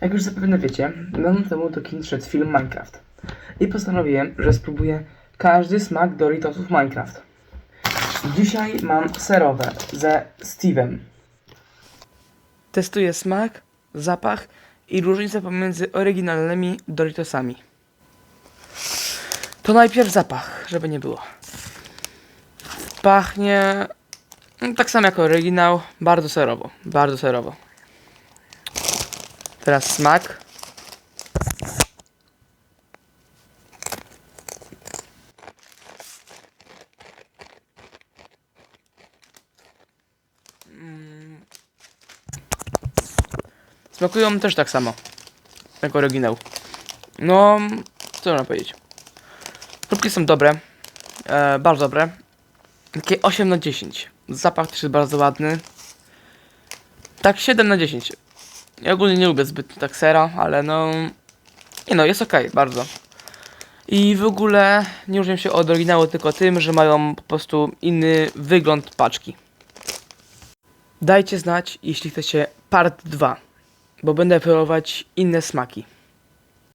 Jak już zapewne wiecie, dawno temu do kin szedł film Minecraft. I postanowiłem, że spróbuję każdy smak Doritosów Minecraft. Dzisiaj mam serowe ze Steve'em. Testuję smak, zapach i różnicę pomiędzy oryginalnymi Doritosami. To najpierw zapach, żeby nie było. Pachnie no, tak samo jak oryginał, bardzo serowo, bardzo serowo. Teraz smak. Mm. Smakują też tak samo jak oryginał. No, co można powiedzieć? Próbki są dobre, e, bardzo dobre. Takie 8 na 10. Zapach też jest bardzo ładny. Tak 7 na 10. Ja ogólnie nie lubię zbyt tak sera, ale no... Nie no, jest okej, bardzo. I w ogóle nie różnią się od oryginału tylko tym, że mają po prostu inny wygląd paczki. Dajcie znać, jeśli chcecie part 2, bo będę próbować inne smaki.